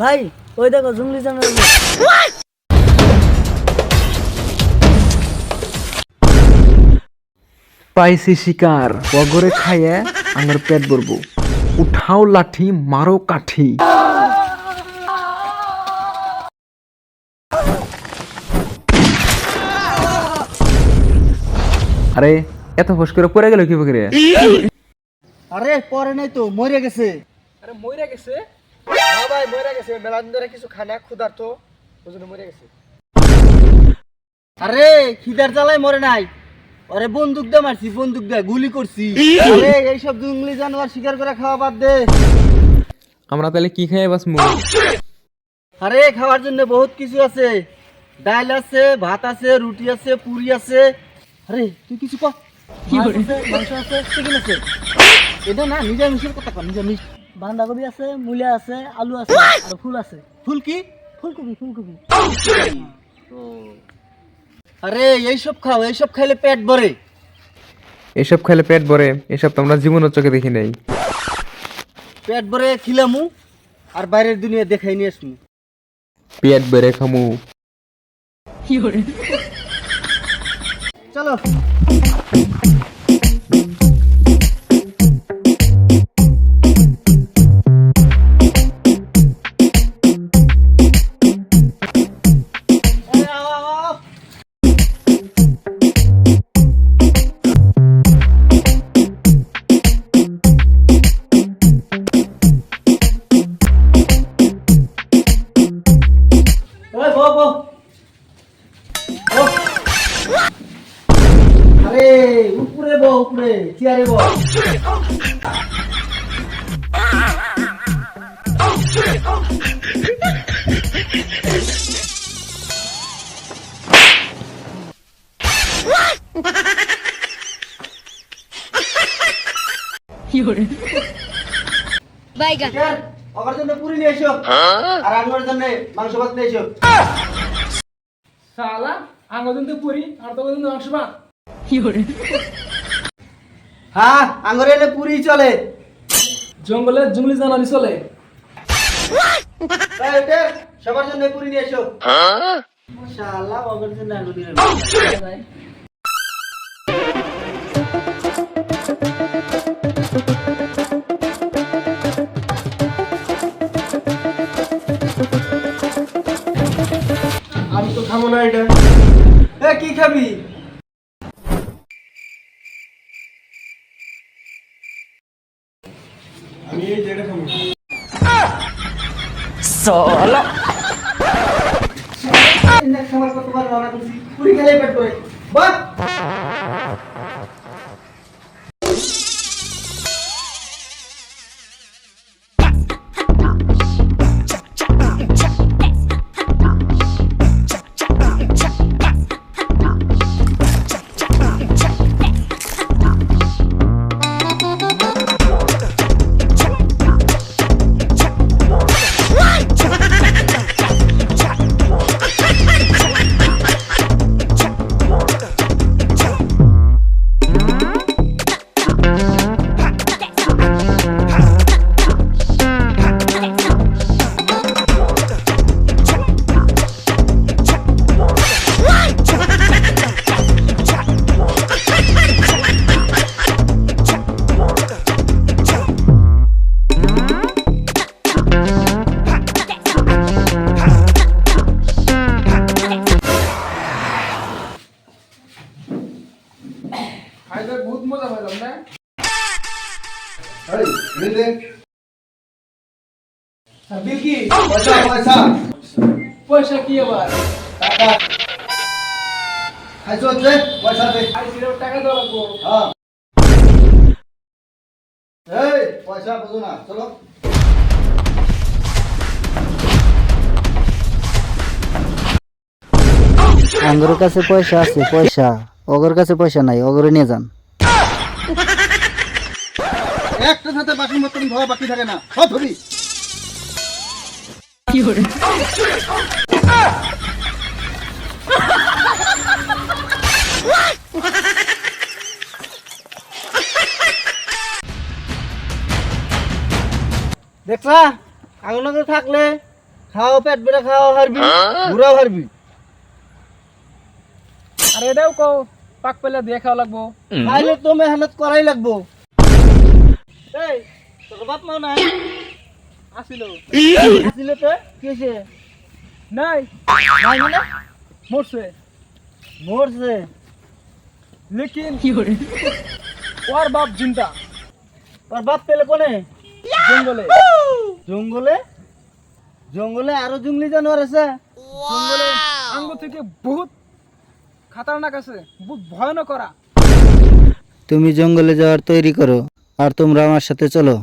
ভাই ওই দেখো জঙ্গলি জানোয়ার পাইছি শিকার। পগরে খাইয়ে আমার পেট ভরবো। উঠাও লাঠি মারো কাঠি। আরে এত ফস করে পড়ে গেল কি করে আরে পরে নাই তো মরে গেছে। আরে মইরা গেছে? হ্যাঁ ভাই মইরা গেছে। ধরে কিছু খানা ক্ষুধার তো ওই জন্য মরে গেছে। আরে খিদার জ্বালায় মরে নাই। আরে বন্দুক দিয়ে মারছি বন্দুক দিয়ে গুলি করছি। আরে এইসব জঙ্গলি জানোয়ার শিকার করে খাওয়া বাদ দে। আমরা তাহলে কি খাই বাস আরে খাওয়ার জন্য বহুত কিছু আছে। ডাল আছে ভাত আছে রুটি আছে পুরি আছে। আরে তুই কিছু কর মাছ আছে, মাংস আছে চিকেন আছে। এটা না নিরামিষের কথা কর নিরামিষ। বাঁধাকপি আছে মূলা আছে আলু আছে আর ফুল আছে। ফুল কি? ফুলকপি ফুলকপি। আরে এইসব খাও এইসব খাইলে পেট ভরে। এসব খাইলে পেট ভরে এসব তো আমরা জীবনের চোখে দেখি নাই। পেট ভরে খিলামু আর বাইরের দুনিয়া দেখাই নিয়ে আসমু। পেট ভরে খামু। চলো। আরে উপরে বউ উপরে চেয়ারে বউ বাইগান চেয়ার আমার জন্য পুরি নিয়ে এসো। আর আমার জন্য মাংস ভাত নিয়ে এসো। শালা আঙ্গো দিন তো পুরি আর তো দিন মাংস ভাত। হ্যাঁ আঙ্গুরে এলে পুরি চলে। জঙ্গলে জঙ্গলি জানালি চলে। সবার জন্য পুরি নিয়ে এসো। জন্য আলু আমি তো খাব না এটা। এ কি খাবি আমি এই যেটা খাব খাবার কতবার রান্না করছি পুরি খেলে পেট করে বাহ খাইতে বহুত মজা পাইলাম না বিল কি পয়সা পয়সা পয়সা কি আবার টাকা খাইছো যে পয়সা দে আইছিলাম টাকা দেওয়া লাগবো হ্যাঁ এই পয়সা বুঝো না চলো আঙ্গুর কাছে পয়সা আছে পয়সা অগর কাছে পয়সা নাই অগরে নিয়ে যান। একটা সাথে বাসন মতন ধোয়া বাকি থাকে না সব ধরি দেখলা আগুন থাকলে খাও পেট বেড়ে খাওয়া হারবি ঘুরাও হারবি। আর এটাও কও। পাক পেলে দিয়ে খাওয়া লাগবো। খাইলে তো মেহনত করাই লাগবো। এই তোর বাপ মাও নাই? আসিল। আসলে তো কি হয়েছে নাই। নাই মানে? মরছে। মরছে। লেকিন। ওর বাপ জিন্দা। তোর বাপ পেলে কোনে? জঙ্গলে। জঙ্গলে? জঙ্গলে আরও জঙ্গলি জানোয়ার আছে। জঙ্গলে আঙ্গ থেকে বহুত খাতারনাক আছে ভয়ানক করা। তুমি জঙ্গলে যাওয়ার তৈরি করো আর তোমরা আমার সাথে চলো।